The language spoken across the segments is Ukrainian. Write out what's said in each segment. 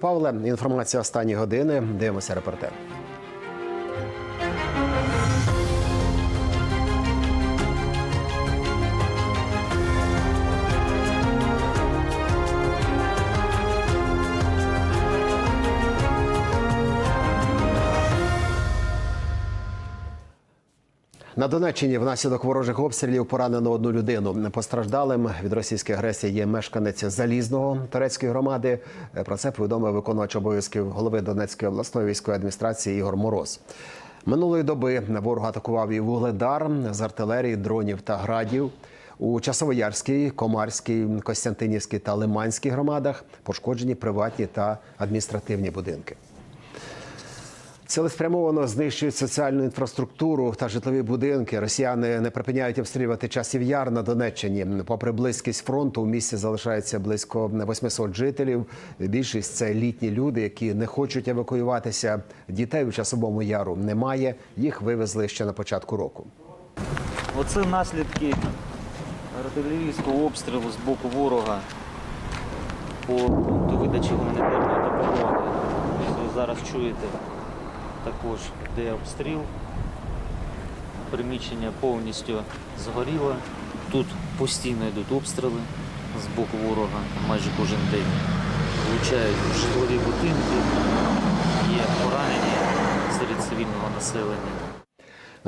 Павле, інформація останні години. Дивимося репортер. На Донеччині внаслідок ворожих обстрілів поранено одну людину. Постраждалим від російської агресії є мешканець залізного турецької громади. Про це повідомив виконувач обов'язків голови Донецької обласної військової адміністрації Ігор Мороз. Минулої доби ворог атакував і вугледар з артилерії, дронів та градів. У Часовоярській, Комарській, Костянтинівській та Лиманській громадах пошкоджені приватні та адміністративні будинки. Цілеспрямовано знищують соціальну інфраструктуру та житлові будинки. Росіяни не припиняють обстрілювати часів яр на Донеччині. Попри близькість фронту, у місті залишається близько 800 жителів. Більшість це літні люди, які не хочуть евакуюватися. Дітей у часовому яру немає. Їх вивезли ще на початку року. Оце наслідки артилерійського обстрілу з боку ворога по пункту видачі гуманітарної допомоги. Зараз чуєте також, де обстріл. Приміщення повністю згоріло. Тут постійно йдуть обстріли з боку ворога майже кожен день. Влучають житлові будинки, є поранені серед цивільного населення.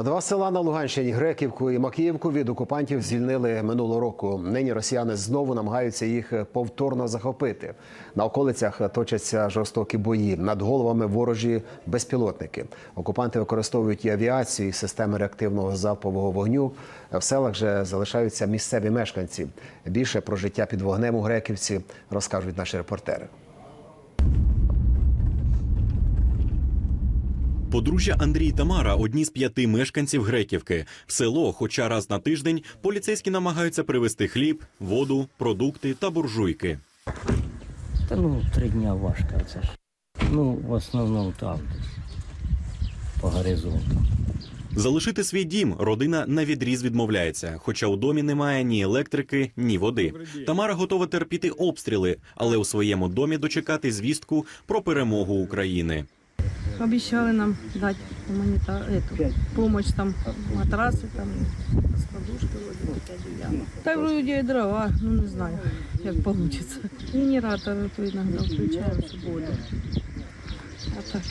Два села на Луганщині Греківку і Макіївку від окупантів звільнили минулого року. Нині росіяни знову намагаються їх повторно захопити. На околицях точаться жорстокі бої. Над головами ворожі безпілотники. Окупанти використовують і авіацію, і системи реактивного залпового вогню. В селах же залишаються місцеві мешканці. Більше про життя під вогнем у Греківці розкажуть наші репортери. Подружжя Андрій Тамара одні з п'яти мешканців Греківки. В село, хоча раз на тиждень, поліцейські намагаються привезти хліб, воду, продукти та буржуйки. Та ну, три дня важко це ж. Ну, в основному там десь. По горизонту. Залишити свій дім родина на відріз відмовляється, хоча у домі немає ні електрики, ні води. Тамара готова терпіти обстріли, але у своєму домі дочекати звістку про перемогу України. Обещали нам дать гуманитар... эту, помощь, там, матрасы, там, раскладушки, вроде таке одеяло. Так вроде и дрова, ну не знаю, як получится. Генератор то иногда включаем в так,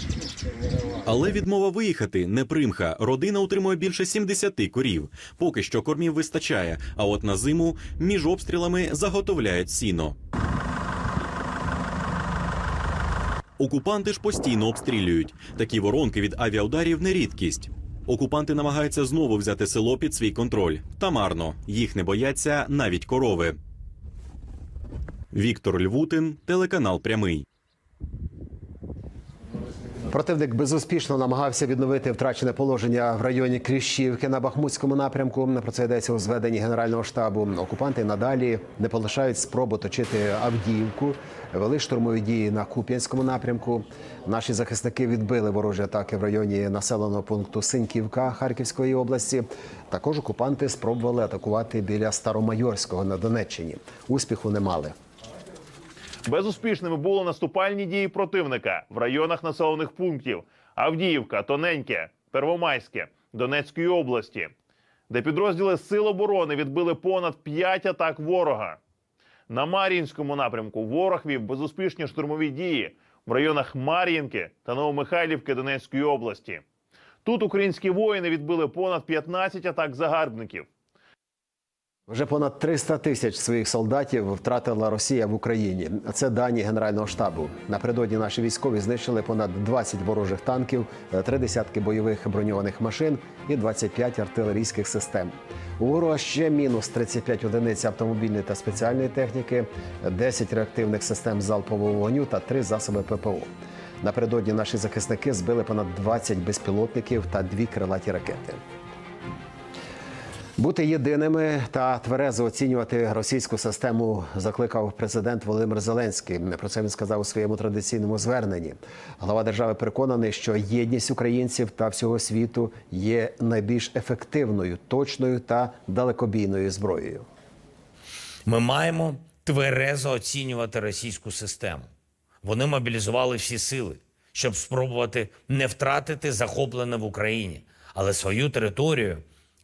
Але відмова виїхати не примха. Родина утримує більше 70 корів. Поки що кормів вистачає. А от на зиму між обстрілами заготовляють сіно. Окупанти ж постійно обстрілюють. Такі воронки від авіаударів не рідкість. Окупанти намагаються знову взяти село під свій контроль. Та марно. Їх не бояться навіть корови. Віктор Львутин, телеканал Прямий. Противник безуспішно намагався відновити втрачене положення в районі Кріщівки на Бахмутському напрямку. Про це йдеться у зведенні Генерального штабу. Окупанти надалі не полишають спробу точити Авдіївку. Вели штурмові дії на Куп'янському напрямку. Наші захисники відбили ворожі атаки в районі населеного пункту Синьківка Харківської області. Також окупанти спробували атакувати біля Старомайорського на Донеччині. Успіху не мали. Безуспішними були наступальні дії противника в районах населених пунктів Авдіївка, Тоненьке, Первомайське, Донецької області, де підрозділи Сил оборони відбили понад 5 атак ворога. На Мар'їнському напрямку ворог вів безуспішні штурмові дії в районах Мар'їнки та Новомихайлівки Донецької області. Тут українські воїни відбили понад 15 атак загарбників. Вже понад 300 тисяч своїх солдатів втратила Росія в Україні. Це дані Генерального штабу. Напередодні наші військові знищили понад 20 ворожих танків, три десятки бойових броньованих машин і 25 артилерійських систем. У ворога ще мінус 35 одиниць автомобільної та спеціальної техніки, 10 реактивних систем залпового вогню та 3 засоби ППО. Напередодні наші захисники збили понад 20 безпілотників та дві крилаті ракети. Бути єдиними та тверезо оцінювати російську систему закликав президент Володимир Зеленський. Про це він сказав у своєму традиційному зверненні. Глава держави переконаний, що єдність українців та всього світу є найбільш ефективною, точною та далекобійною зброєю. Ми маємо тверезо оцінювати російську систему. Вони мобілізували всі сили, щоб спробувати не втратити захоплене в Україні, але свою територію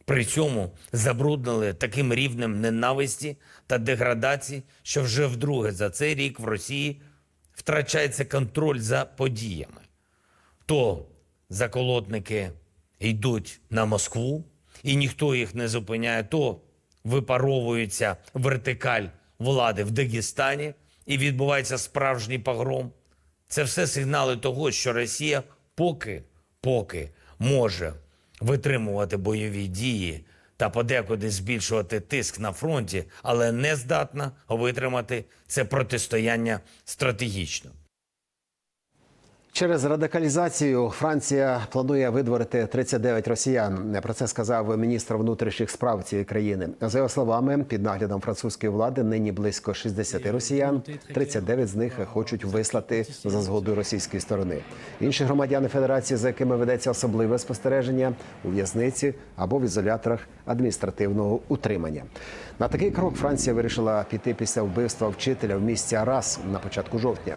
при цьому забруднили таким рівнем ненависті та деградації, що вже вдруге за цей рік в Росії втрачається контроль за подіями. То заколотники йдуть на Москву, і ніхто їх не зупиняє, то випаровується вертикаль влади в Дагестані і відбувається справжній погром. Це все сигнали того, що Росія поки, поки може витримувати бойові дії та подекуди збільшувати тиск на фронті, але не здатна витримати це протистояння стратегічно. Через радикалізацію Франція планує видворити 39 росіян. Про це сказав міністр внутрішніх справ цієї країни. За його словами, під наглядом французької влади нині близько 60 росіян. 39 з них хочуть вислати за згодою російської сторони. Інші громадяни федерації, за якими ведеться особливе спостереження, у в'язниці або в ізоляторах адміністративного утримання. На такий крок Франція вирішила піти після вбивства вчителя в місті Арас на початку жовтня.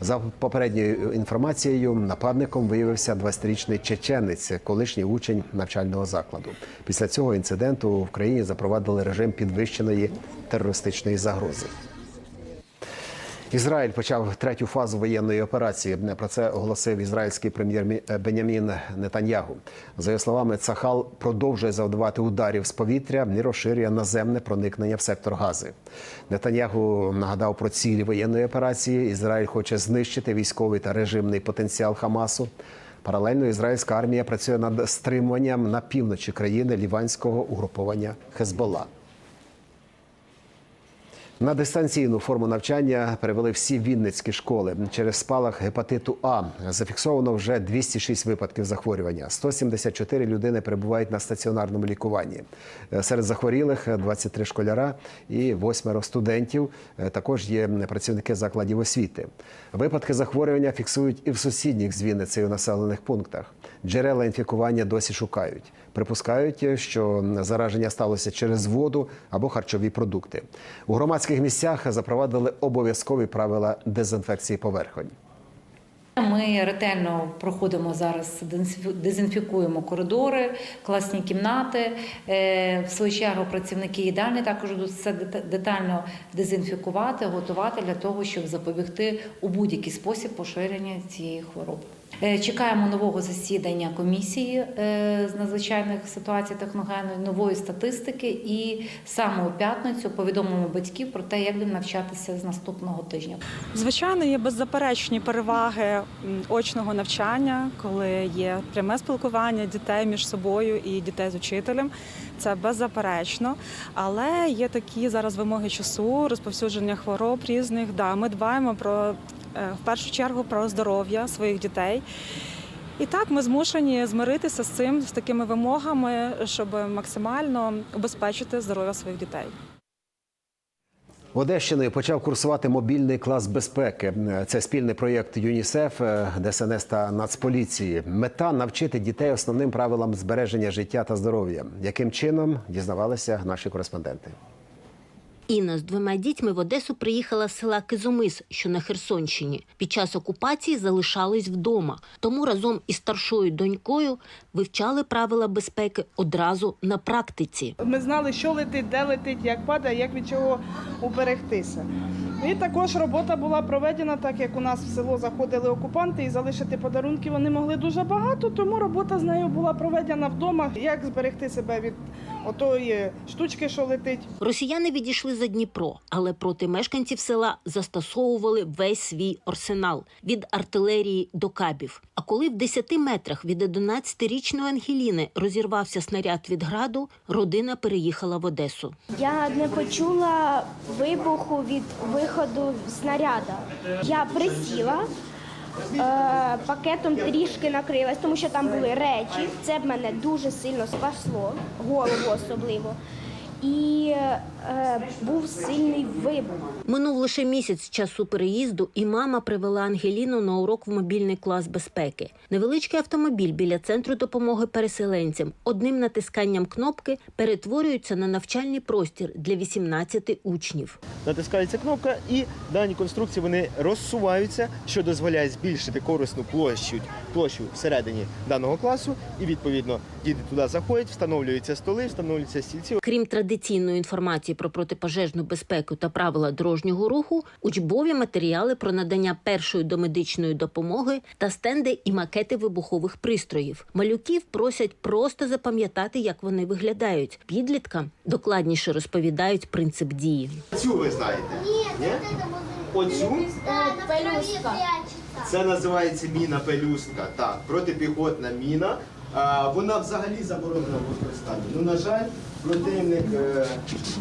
За попередньою інформацією, нападником виявився 20-річний чеченець, колишній учень навчального закладу. Після цього інциденту в країні запровадили режим підвищеної терористичної загрози. Ізраїль почав третю фазу воєнної операції. Про це оголосив ізраїльський прем'єр Мі- Бенямін Нетаньягу. За його словами, Цахал продовжує завдавати ударів з повітря і розширює наземне проникнення в сектор Гази. Нетаньягу нагадав про цілі воєнної операції. Ізраїль хоче знищити військовий та режимний потенціал Хамасу. Паралельно ізраїльська армія працює над стримуванням на півночі країни ліванського угруповання Хезбола. На дистанційну форму навчання перевели всі вінницькі школи. Через спалах гепатиту А зафіксовано вже 206 випадків захворювання. 174 людини перебувають на стаціонарному лікуванні. Е, Серед захворілих 23 школяра і 8 студентів. Е, Також є працівники закладів освіти. Випадки захворювання фіксують і в сусідніх з Вінницею населених пунктах. Джерела інфікування досі шукають. Припускають, що зараження сталося через воду або харчові продукти. У громадських місцях запровадили обов'язкові правила дезінфекції поверхонь. Ми ретельно проходимо зараз, дезінфікуємо коридори, класні кімнати. Е, В свою чергу працівники їдальні також будуть все детально дезінфікувати, готувати для того, щоб запобігти у будь-який спосіб поширення цієї хвороби. Е, Чекаємо нового засідання комісії е, з надзвичайних ситуацій техногенної, нової статистики, і саме у п'ятницю повідомимо батьків про те, як будемо навчатися з наступного тижня. Звичайно, є беззаперечні переваги очного навчання, коли є пряме спілкування дітей між собою і дітей з учителем. Це беззаперечно. Але є такі зараз вимоги часу, розповсюдження хвороб різних. Да, ми дбаємо про в першу чергу про здоров'я своїх дітей. І так ми змушені змиритися з цим, з такими вимогами, щоб максимально убезпечити здоров'я своїх дітей. Одещиною почав курсувати мобільний клас безпеки. Це спільний проєкт ЮНІСЕФ, е, ДСНС та Нацполіції. Мета навчити дітей основним правилам збереження життя та здоров'я. Яким чином дізнавалися наші кореспонденти? Інна з двома дітьми в Одесу приїхала з села Кизомис, що на Херсонщині. Під час окупації залишались вдома, тому разом із старшою донькою вивчали правила безпеки одразу на практиці. Ми знали, що летить, де летить, як падає, як від чого уберегтися. І також робота була проведена, так як у нас в село заходили окупанти і залишити подарунки вони могли дуже багато, тому робота з нею була проведена вдома. Як зберегти себе від отої штучки, що летить. Росіяни відійшли за Дніпро, але проти мешканців села застосовували весь свій арсенал від артилерії до кабів. А коли в 10 метрах від 11-річної Ангеліни розірвався снаряд від граду, родина переїхала в Одесу. Я не почула вибуху від виходу снаряда. Я присіла, е, пакетом трішки накрилась, тому що там були речі. Це б мене дуже сильно спасло, голову особливо. І був сильний вибух. Минув лише місяць з часу переїзду, і мама привела Ангеліну на урок в мобільний клас безпеки. Невеличкий автомобіль біля центру допомоги переселенцям одним натисканням кнопки перетворюється на навчальний простір для 18 учнів. натискається кнопка, і дані конструкції вони розсуваються, що дозволяє збільшити корисну площу, площу всередині даного класу. І відповідно діти туди заходять, встановлюються столи, встановлюються стільці. Крім традиційної інформації про протипожежну безпеку та правила дорожнього руху, учбові матеріали про надання першої домедичної допомоги та стенди і макети вибухових пристроїв. Малюків просять просто запам'ятати, як вони виглядають. Підліткам докладніше розповідають принцип дії. Цю ви знаєте? Ні. Оцю це називається міна пелюстка. Так, протипіхотна міна. А, вона взагалі заборонена в використанні. Ну, на жаль, противник е,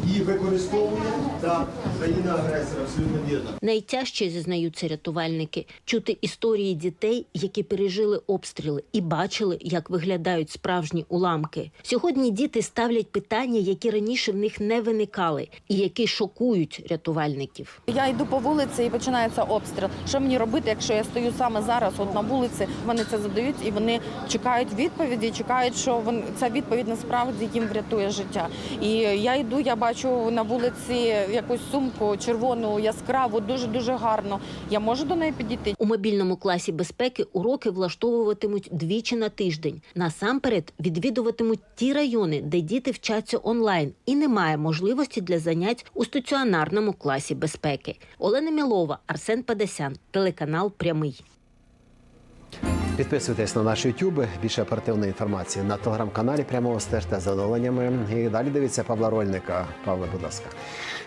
її використовує та країна-агресор, абсолютно вірно. Найтяжче зізнаються рятувальники чути історії дітей, які пережили обстріли і бачили, як виглядають справжні уламки. Сьогодні діти ставлять питання, які раніше в них не виникали, і які шокують рятувальників. Я йду по вулиці і починається обстріл. Що мені робити, якщо я стою саме зараз, от на вулиці? Вони це задають і вони чекають відповіді, чекають, що вон, ця відповідь насправді їм врятує життя. І я йду, я бачу на вулиці якусь сумку червону, яскраву, дуже дуже гарно. Я можу до неї підійти. У мобільному класі безпеки уроки влаштовуватимуть двічі на тиждень. Насамперед відвідуватимуть ті райони, де діти вчаться онлайн, і немає можливості для занять у стаціонарному класі безпеки. Олена Мілова, Арсен Падасян, телеканал Прямий. Підписуйтесь на наш YouTube. Більше оперативної інформації на телеграм-каналі. Прямого стежте за оновленнями. І далі дивіться Павла Рольника. Павле, будь ласка.